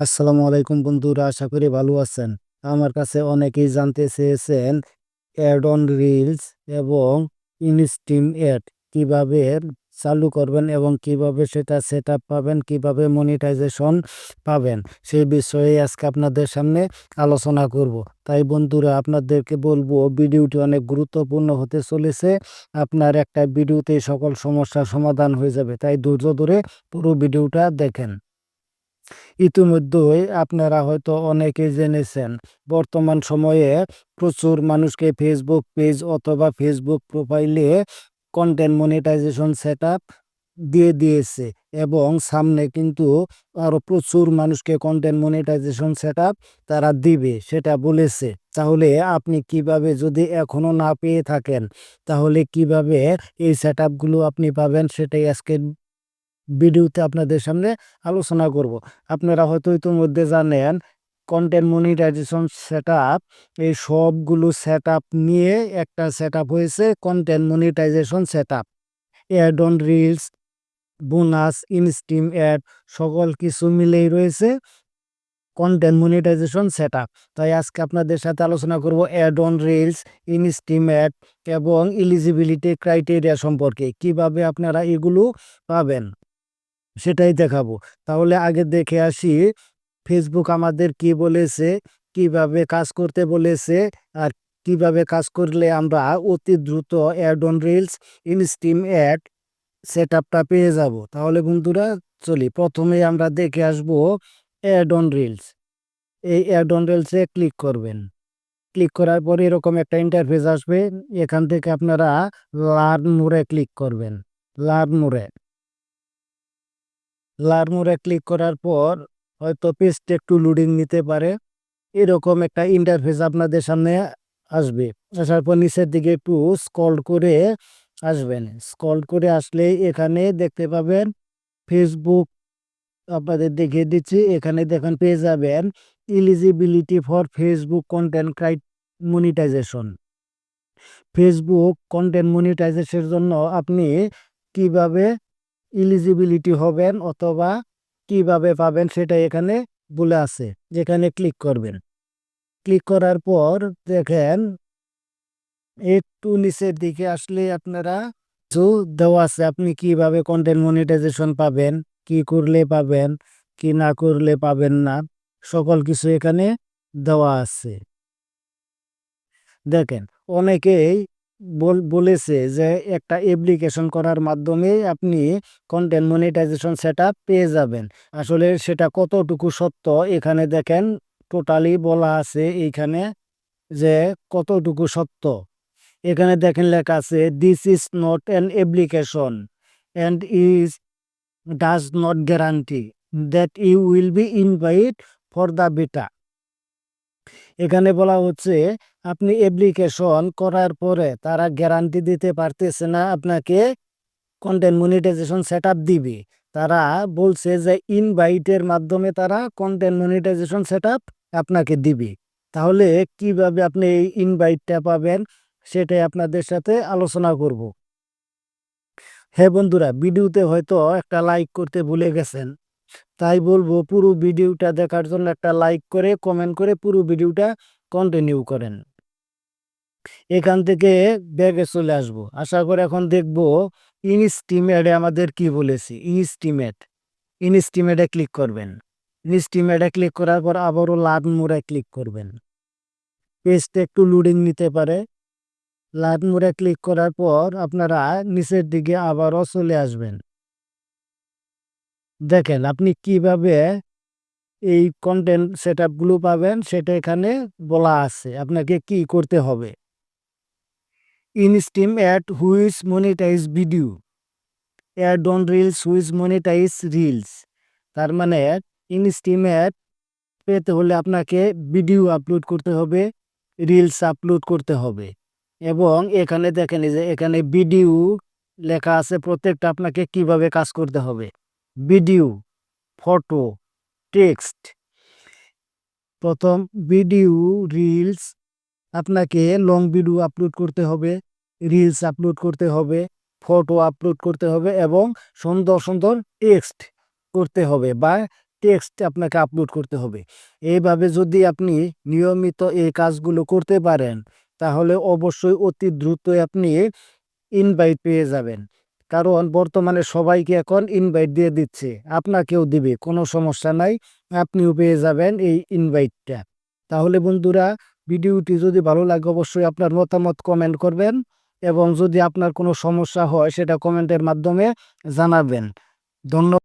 আসসালামু আলাইকুম বন্ধুরা, আশা করি ভালো আছেন। আমার কাছে অনেকেই জানতে চেয়েছেন অ্যাড অন রিলস এবং ইনস্টিম অ্যাড কীভাবে চালু করবেন এবং কীভাবে সেটা সেট পাবেন, কীভাবে মনিটাইজেশন পাবেন সেই বিষয়ে আজকে আপনাদের সামনে আলোচনা করব। তাই বন্ধুরা, আপনাদেরকে বলব, ভিডিওটি অনেক গুরুত্বপূর্ণ হতে চলেছে। আপনার একটা ভিডিওতে সকল সমস্যার সমাধান হয়ে যাবে। তাই ধৈর্য ধরে পুরো ভিডিওটা দেখেন। ইতিমধ্যেই আপনারা হয়তো অনেকে জেনেছেন, বর্তমান সময়ে প্রচুর মানুষকে ফেসবুক পেজ অথবা ফেসবুক প্রোফাইলে কন্টেন্ট মনিটাইজেশন সেট দিয়ে দিয়েছে এবং সামনে কিন্তু আরও প্রচুর মানুষকে কন্টেন্ট মনিটাইজেশন সেট তারা দিবে, সেটা বলেছে। তাহলে আপনি কীভাবে যদি এখনও না পেয়ে থাকেন, তাহলে কীভাবে এই সেট আপনি পাবেন, সেটাই আজকে ভিডিওতে আপনাদের সামনে আলোচনা করব। আপনারা হয়তো ইতিমধ্যে জানেন কন্টেন্ট মনিটাইজেশন সেট এই সবগুলো সেট নিয়ে একটা সেট হয়েছে content monetisation set up ad on reels bonus instream ad সকল কিছু মিলেই রয়েছে কন্টেন্ট মনিটাইজেশন সেট তাই আজকে আপনাদের সাথে আলোচনা করব ad on reels instream ad এবং ইলিজিবিলিটি ক্রাইটেরিয়া সম্পর্কে। কীভাবে আপনারা এগুলো পাবেন? সেটাই দেখাবো। তাহলে আগে দেখে আসি ফেসবুক আমাদের কি বলেছে, কীভাবে কাজ করতে বলেছে, আর কীভাবে কাজ করলে আমরা অতি দ্রুত ad on reels instream ad set আপটা পেয়ে যাব। তাহলে বন্ধুরা চলি, প্রথমে আমরা দেখে আসব অ্যাড অন রিলস এই অ্যাড অন রিলসে ক্লিক করবেন। ক্লিক করার পরে এরকম একটা ইন্টারফেস আসবে, এখান থেকে আপনারা লার্ন মোড়ে ক্লিক করবেন। লার্ন মোড়ে লার্মোরে ক্লিক করার পর হয়তো পেজটা একটু লোডিং নিতে পারে। এরকম একটা ইন্টারফেস আপনাদের সামনে আসবে। আসার পর নিচের দিকে একটু স্কল করে আসবেন। স্কল করে আসলে এখানে দেখতে পাবেন ফেসবুক আপনাদের দেখিয়ে দিচ্ছি। এখানে দেখেন পেয়ে যাবেন eligibility for Facebook content create monetization Facebook content মনিটাইজেশনের জন্য আপনি কীভাবে ইলিজিবিলিটি হবেন অথবা কীভাবে পাবেন সেটা এখানে বলে আছে, যেখানে ক্লিক করবেন। ক্লিক করার পর দেখেন, একটু নিচের দিকে আসলে আপনারা কিছু দেওয়া আছে, আপনি কীভাবে কন্টেন্ট মনিটাইজেশন পাবেন, কি করলে পাবেন, কি না করলে পাবেন না, সকল কিছু এখানে দেওয়া আছে। দেখেন, অনেকেই বলেছে যে, একটা অ্যাপ্লিকেশন করার মাধ্যমে আপনি কন্টেন্ট মনিটাইজেশন সেট পেয়ে যাবেন। আসলে সেটা কতটুকু সত্য এখানে দেখেন টোটালি বলা আছে এইখানে যে কতটুকু সত্য। এখানে দেখেন লেখা আছে this is not an application and is does not guarantee that you will be invite for the beta এখানে বলা হচ্ছে আপনি অ্যাপ্লিকেশন করার পরে তারা গ্যারান্টি দিতে পারতেছে না আপনাকে কন্টেন্ট মনিটাইজেশন সেট দিবে। তারা বলছে যে ইনভাইটের মাধ্যমে তারা কন্টেন্ট মনিটাইজেশন সেট আপনাকে দিবে। তাহলে কীভাবে আপনি এই ইনভাইটটা পাবেন সেটাই আপনাদের সাথে আলোচনা করব। হ্যাঁ বন্ধুরা, ভিডিওতে হয়তো একটা লাইক করতে ভুলে গেছেন। তাই বলব পুরো ভিডিওটা দেখার জন্য একটা লাইক করে কমেন্ট করে পুরো ভিডিওটা কন্টিনিউ করেন। এখান থেকে ব্যাগে চলে আসব। আশা করে এখন দেখব ইনস্টিমেটে আমাদের কি বলেছি? ইনস্টিমেট ইনস্টিমেটে ক্লিক করবেন। ইনস্টিমেটে ক্লিক করার পর আবারও লার্ন মোড়ে ক্লিক করবেন। পেজটা একটু লোডিং নিতে পারে। লার্ন মোড়ে ক্লিক করার পর আপনারা নিচের দিকে আবারও চলে আসবেন। দেখেন, আপনি কীভাবে এই কন্টেন্ট সেটগুলো পাবেন সেটা এখানে বলা আছে। আপনাকে কি করতে হবে? Instream ad which monetize video ad on reels which monetize reels তার মানে ইনস্টিম অ্যাড পেতে হলে আপনাকে ভিডিও আপলোড করতে হবে রিলস আপলোড করতে হবে। এবং এখানে দেখেন যে এখানে ভিডিও লেখা আছে প্রত্যেকটা আপনাকে কীভাবে কাজ করতে হবে। ভিডিও ফটো টেক্সট প্রথম ভিডিও রিলস আপনাকে লং ভিডিও আপলোড করতে হবে রিলস আপলোড করতে হবে ফটো আপলোড করতে হবে এবং সুন্দর সুন্দর টেক্সট করতে হবে বা টেক্সট আপনাকে আপলোড করতে হবে। এইভাবে যদি আপনি নিয়মিত এই কাজগুলো করতে পারেন, তাহলে অবশ্যই অতি দ্রুতই আপনি ইনভাইট পেয়ে যাবেন। কারণ বর্তমানে সবাইকে এখন ইনভাইট দিয়ে দিচ্ছে, আপনাকেও দিবে, কোনো সমস্যা নাই, আপনিও পেয়ে যাবেন এই ইনভাইটটা তাহলে বন্ধুরা ভিডিওটি যদি ভালো লাগে অবশ্যই আপনার মতামত কমেন্ট করবেন এবং যদি আপনার কোনো সমস্যা হয় সেটা কমেন্টের মাধ্যমে জানাবেন। ধন্যবাদ।